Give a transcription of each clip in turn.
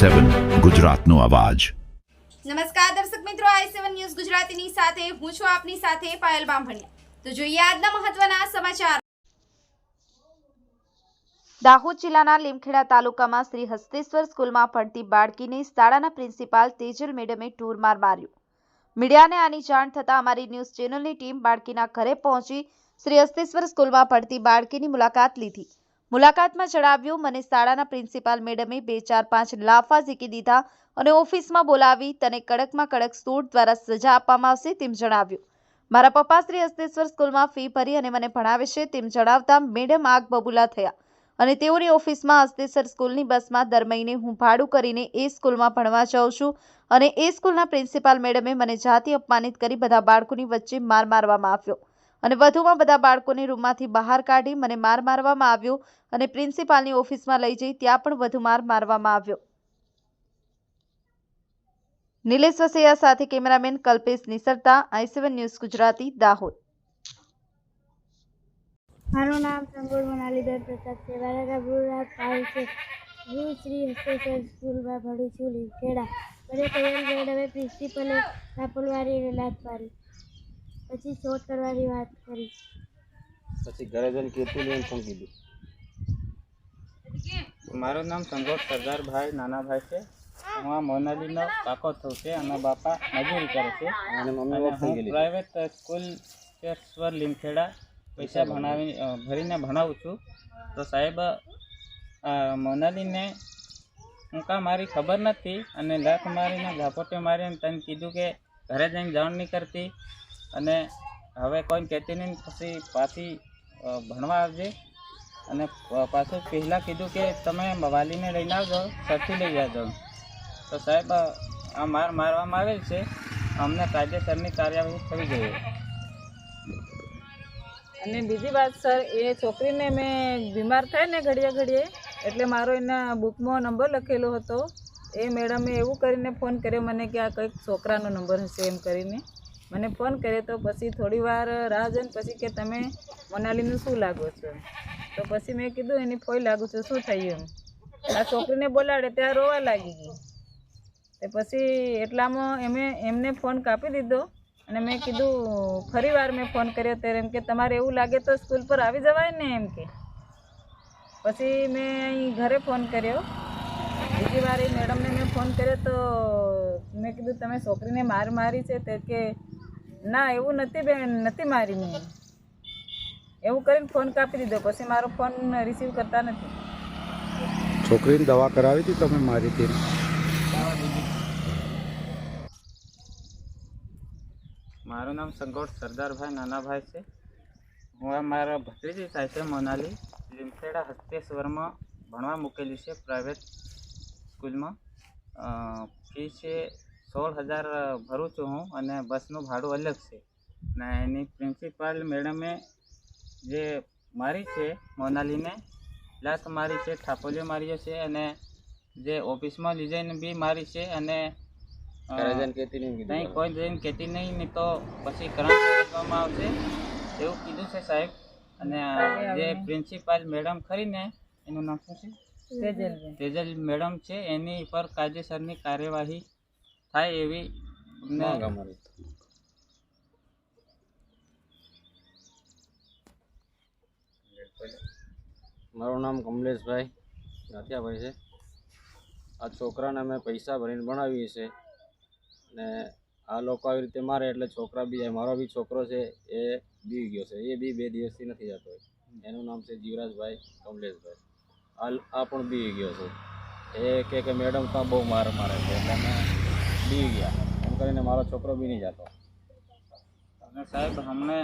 સેવન ગુજરાતનો અવાજ. નમસ્કાર દર્શક મિત્રો આઈ સેવન ન્યૂઝ ગુજરાતીની સાથે હું છું આપની સાથે પાયલ બામભણિયા. તો જોઈએ આજના મહત્વના સમાચાર. દાહોદ જિલ્લાના લીમખેડા તાલુકામાં શ્રી હસ્તેશ્વર સ્કૂલમાં ભણતી બાળકીને શાળાના પ્રિન્સિપાલ તેજલ મેડમે ટૂર માર માર્યો. મીડિયાને આની જાણ થતાં અમારી ન્યૂઝ ચેનલની ટીમ બાળકીના ઘરે પહોંચી શ્રી હસ્તેશ્વર સ્કૂલમાં ભણતી બાળકીની મુલાકાત લીધી. મુલાકાતમાં જણાવ્યું, મને શાળાના પ્રિન્સિપાલ મેડમે બે ચાર પાંચ લાફા ઝીકી દીધા અને ઓફિસમાં બોલાવી તને કડકમાં કડક સૂટ દ્વારા સજા આપવામાં આવશે તેમ જણાવ્યું. મારા પપ્પા શ્રી હસ્તેશ્વર સ્કૂલમાં ફી ભરી અને મને ભણાવે છે તેમ જણાવતા મેડમ આગ બબૂલા થયા અને તેઓની ઓફિસમાં હસ્તેશ્વર સ્કૂલની બસમાં દર મહિને હું ભાડું કરીને એ સ્કૂલમાં ભણવા જાઉં છું અને એ સ્કૂલના પ્રિન્સિપાલ મેડમે મને જાતિ અપમાનિત કરી બધા બાળકોની વચ્ચે માર મારવામાં આવ્યો. અને વધુમાં બધા બાળકોને રૂમમાંથી બહાર કાઢી મને માર મારવામાં આવ્યો અને પ્રિન્સિપાલની ઓફિસમાં લઈ જઈ ત્યાં પણ વધુ માર મારવામાં આવ્યો. નિલેશ વસૈયા સાથે cameraman Kalpesh Nisarta, I news Gujarati, Dahod. મારું નામ સંગોળ મોનાલીબેન પ્રસાદ છે. મારા ગામ પાલ છે. હું શ્રી હસ્તેશ્વર સ્કૂલમાં ભણું છું લીમખેડા મને કહેવાનું પ્રિન્સિપલે સાપલવારીને લાત મારી પછી શોટ કરવાની વાત કરી. પછી ઘરે જઈને કીર્તિ લઈને ફોન કીધું મારું નામ સંગોટ સરદારભાઈ નાનાભાઈ છે. હું આ મોનાલીનો કાકો થઉં છે અને બાપા મજૂરી કરે છે. અને હું પ્રાઇવેટ સ્કૂલ સ્વર લીમખેડા પૈસા ભણાવી ભરીને ભણાવું છું. તો સાહેબ મોનાલીને હું કાં મારી ખબર નથી અને લખ મારીને ઝાપોટે મારીને તને કીધું કે ઘરે જઈને જાણ નહીં કરતી. અને હવે કોઈ કહેતી નહીં, પછી પાછી ભણવા આવજે. અને પાછું પહેલાં કીધું કે તમે વાલીને લઈને આવજો, સરથી લઈ જાજો તો સાહેબ આ માર મારવામાં આવેલ છે. અમને કાયદેસરની કાર્યવાહી થવી જોઈએ. અને બીજી વાત, સર, એ છોકરીને મેં બીમાર થાય ને ઘડીએ ઘડીએ, એટલે મારો એના બુકમાં નંબર લખેલો હતો. એ મેડમે એવું કરીને ફોન કર્યો મને કે આ કંઈક છોકરાનો નંબર હશે એમ કરીને. મને ફોન કર્યો તો પછી થોડી વાર રાહ જોઈને પછી કે તમે મોનાલીનું શું લાગો છો? તો પછી મેં કીધું એની ફોઈ લાગુ છું, શું થયું એમ? આ છોકરીને બોલાડે ત્યાં રોવા લાગી ગઈ. તે પછી એટલામાં એમે, એમને ફોન કાપી દીધો અને મેં કીધું, ફરી વાર મેં ફોન કર્યો ત્યારે એમ કે તમારે એવું લાગે તો સ્કૂલ પર આવી જવાય ને એમ કે. પછી મેં અહીં ઘરે ફોન કર્યો. બીજી વાર એ મેડમને મેં ફોન કર્યો તો મેં કીધું, તમે છોકરીને માર મારી છે તે કે ના એવું નથી બેન નથી મારી મેં એવું કરીને ફોન કાપી દીધો પછી મારો ફોન રિસીવ કરતા નથી. છોકરીને દવા કરાવી હતી તમે મારી હતી મારું નામ સંગોટ સરદારભાઈ નાનાભાઈ છે. હું આ મારા ભત્રીજી થાય છે મોનાલી લીમખેડા હસ્તેશ્વરમાં ભણવા મૂકેલી છે પ્રાઇવેટ સ્કૂલમાં ફી છે સોળ હજાર ભરું છું હું અને બસનું ભાડું અલગ છે. ને એની પ્રિન્સિપાલ મેડમે જે મારી છે મોનાલીને લાત મારી છે થાપોલીઓ માર્યો છે અને જે ઓફિસમાં લઈ જઈને બી મારી છે અને નહીં કોઈ જઈને કહેતી નહીં ને તો પછી કરંટ કરવામાં આવશે એવું કીધું છે સાહેબ. અને જે પ્રિન્સિપાલ મેડમ ખરીને એનું નામ શું છે? તેજલ મેડમ છે એની પર કાયદેસરની કાર્યવાહી થાય એવી મારું નામ કમલેશભાઈ નાથિયાભાઈ છે. આ છોકરાને અમે પૈસા ભરીને ભણાવીએ છીએ ને આ લોકો આવી રીતે મારે એટલે છોકરા બી જાય. મારો બી છોકરો છે એ બી ગયો છે. એ બી બે દિવસથી નથી જતો એનું નામ છે જીવરાજભાઈ કમલેશભાઈ. આ આ પણ બી ગયો છે. એ કે મેડમ, ત્યાં બહુ માર મારે છે. એટલે બી ગયા. એમ કરીને મારો છોકરો બી નહીં જતો. અને સાહેબ અમને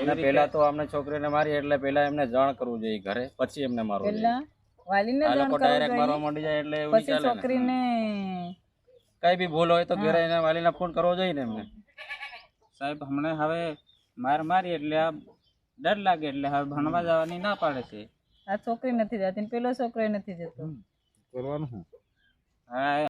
એવી પહેલા તો અમને છોકરીને મારી એટલે પહેલા એમને જાણ કરવું જોઈએ ઘરે. પછી એમને મારવું જોઈએ. પહેલા વાલીને જાણ કરવું ડાયરેક્ટ મારવા માંડી જાય એટલે એવું ચાલે છોકરીને કઈ બી ભૂલ હોય તો ઘરે એને વાલીને ફોન કરવો જોઈએ ને એમને. સાહેબ હમણે હવે માર મારી એટલે આ ડર લાગે એટલે હવે ભણવા જવાની ના પાડે છે. આ છોકરી નથી જતી ને પેલો છોકરો નથી જતો. કરવાનું હા